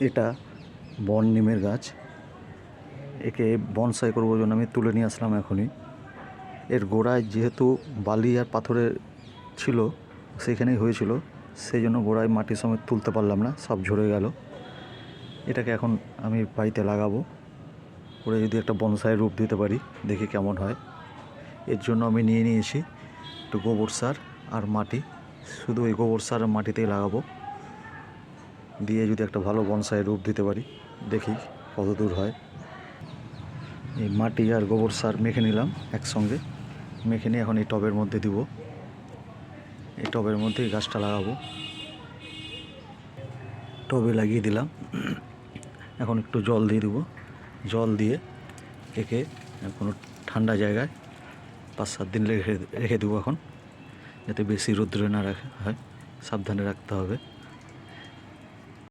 এটা বন নিমের গাছ। একে বনসাই করব জন্য আমি তুলে নিয়ে আসলাম এখনই। এর গোড়ায় যেহেতু বালি আর পাথরের ছিল, সেখানেই হয়েছিল সেই জন্য গোড়ায় মাটির সমেত তুলতে পারলাম না, সব ঝরে গেল। এটাকে এখন আমি বাড়িতে লাগাবো। করে যদি একটা বনসাই রূপ দিতে পারি, দেখি কেমন হয়। এর জন্য আমি নিয়ে নিয়েছি একটু গোবর সার আর মাটি। শুধু এই গোবর সার আর মাটিতেই লাগাবো। দিয়ে যদি একটা ভালো বনসাই রূপ দিতে পারি, দেখি কত দূর হয়। এই মাটি আর গোবর সার মেখে নিলাম একসঙ্গে। মেখে নিয়ে এখন এই টবের মধ্যে দিব। এই টবের মধ্যেই গাছটা লাগাবো। টবে লাগিয়ে দিলাম। এখন একটু জল দিয়ে দেবো। জল দিয়ে একে কোনো ঠান্ডা জায়গায় পাঁচ সাত দিন রেখে রেখে দেবো এখন, যাতে বেশি রৌদ্রে না রাখা হয়। সাবধানে রাখতে হবে।